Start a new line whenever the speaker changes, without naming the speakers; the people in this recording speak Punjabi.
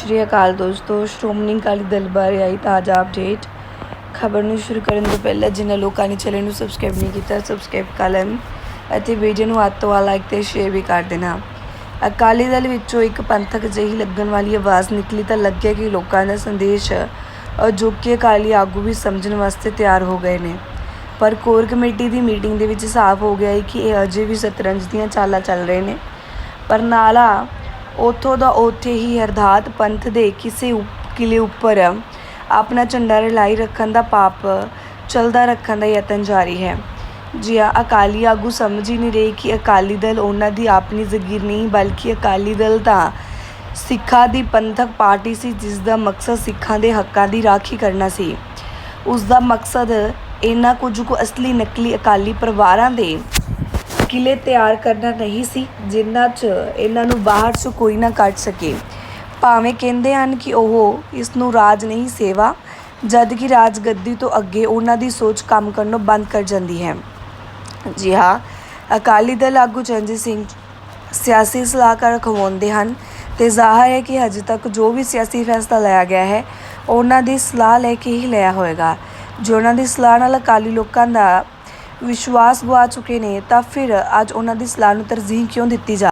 ਸ਼੍ਰੀ ਅਕਾਲ ਦੋਸਤੋ, ਸ਼੍ਰੋਮਣੀ ਅਕਾਲੀ ਦਲ ਬਾਰੇ ਆਈ ਤਾਜ਼ਾ ਅਪਡੇਟ ਖਬਰ ਨੂੰ ਸ਼ੁਰੂ ਕਰਨ ਤੋਂ ਪਹਿਲਾਂ ਜਿਨ੍ਹਾਂ ਲੋਕਾਂ ਨੇ ਚੈਨਲ ਨੂੰ ਸਬਸਕ੍ਰਾਈਬ ਨਹੀਂ ਕੀਤਾ ਸਬਸਕ੍ਰਾਈਬ ਕਰ ਲੈਣ ਅਤੇ ਵੀਡੀਓ ਨੂੰ ਵੱਧ ਤੋਂ ਵੱਧ ਲਾਈਕ ਤੇ ਸ਼ੇਅਰ ਵੀ ਕਰ ਦੇਣਾ। ਅਕਾਲੀ ਦਲ ਵਿੱਚੋਂ ਇੱਕ ਪੰਥਕ ਜਿਹੀ ਲੱਗਣ ਵਾਲੀ ਆਵਾਜ਼ ਨਿਕਲੀ ਤਾਂ ਲੱਗਿਆ ਕਿ ਲੋਕਾਂ ਦਾ ਸੰਦੇਸ਼ ਅਜੋਕੇ ਅਕਾਲੀ ਆਗੂ ਵੀ ਸਮਝਣ ਵਾਸਤੇ ਤਿਆਰ ਹੋ ਗਏ ਨੇ। ਪਰ ਕੋਰ ਕਮੇਟੀ ਦੀ ਮੀਟਿੰਗ ਦੇ ਵਿੱਚ ਸਾਫ਼ ਹੋ ਗਿਆ ਹੈ ਕਿ ਇਹ ਅਜੇ ਵੀ ਸ਼ਤਰੰਜ ਦੀਆਂ ਚਾਲਾਂ ਚੱਲ ਰਹੇ ਨੇ। ਪਰ ਨਾਲਾ ਉੱਥੋਂ ਦਾ ਉੱਥੇ ਹੀ ਹਰਦਾਤ ਪੰਥ ਦੇ ਕਿਸੇ ਉਪ- ਕਿਲੇ ਉੱਪਰ ਆਪਣਾ ਝੰਡਾ ਰਲਾਈ ਰੱਖਣ ਦਾ ਪਾਪ, ਚਲਦਾ ਰੱਖਣ ਦਾ ਯਤਨ ਜਾਰੀ ਹੈ। ਜੀ ਹਾਂ ਅਕਾਲੀ ਆਗੂ ਸਮਝ ਹੀ ਨਹੀਂ ਰਹੇ ਕਿ ਅਕਾਲੀ ਦਲ ਉਹਨਾਂ ਦੀ ਆਪਣੀ ਜ਼ਗੀਰ ਨਹੀਂ, ਬਲਕਿ ਅਕਾਲੀ ਦਲ ਤਾਂ ਸਿੱਖਾਂ ਦੀ ਪੰਥਕ ਪਾਰਟੀ ਸੀ, ਜਿਸ ਦਾ ਮਕਸਦ ਸਿੱਖਾਂ ਦੇ ਹੱਕਾਂ ਦੀ ਰਾਖੀ ਕਰਨਾ ਸੀ। ਉਸ ਦਾ ਮਕਸਦ ਇਹਨਾਂ ਕੁਝ ਕੁ ਅਸਲੀ ਨਕਲੀ ਅਕਾਲੀ ਪਰਿਵਾਰਾਂ ਦੇ ਕਿਲੇ ਤਿਆਰ ਕਰਨਾ ਨਹੀਂ ਸੀ ਜਿਨ੍ਹਾਂ 'ਚ ਇਹਨਾਂ ਨੂੰ ਬਾਹਰ 'ਚ ਕੋਈ ਨਾ ਕੱਢ ਸਕੇ। ਭਾਵੇਂ ਕਹਿੰਦੇ ਹਨ ਕਿ ਉਹ ਇਸ ਨੂੰ ਰਾਜ ਨਹੀਂ ਸੇਵਾ ਜਦ ਕਿ ਰਾਜ ਗੱਦੀ ਤੋਂ ਅੱਗੇ ਉਹਨਾਂ ਦੀ ਸੋਚ ਕੰਮ ਕਰਨੋਂ ਬੰਦ ਕਰ ਜਾਂਦੀ ਹੈ। ਜੀ ਹਾਂ, ਅਕਾਲੀ ਦਲ ਆਗੂ ਚੰਜੀਤ ਸਿੰਘ ਸਿਆਸੀ ਸਲਾਹਕਾਰ ਖਵਾਉਂਦੇ ਹਨ ਤੇ ਜ਼ਾਹਰ ਹੈ ਕਿ ਹਜੇ ਤੱਕ ਜੋ ਵੀ ਸਿਆਸੀ ਫੈਸਲਾ ਲਿਆ ਗਿਆ ਹੈ, ਉਹਨਾਂ ਦੀ ਸਲਾਹ ਲੈ ਕੇ ਹੀ ਲਿਆ ਹੋਵੇਗਾ ਜੋ ਉਹਨਾਂ ਦੀ ਸਲਾਹ ਨਾਲ ਅਕਾਲੀ ਲੋਕਾਂ ਦਾ ਵਿਸ਼ਵਾਸ ਗਵਾ ਚੁੱਕੇ ਨੇ ਤਾਂ ਫਿਰ ਅੱਜ ਉਹਨਾਂ ਦੀ ਸਲਾਹ ਨੂੰ ਤਰਜੀਹ ਕਿਉਂ ਦਿੱਤੀ ਜਾ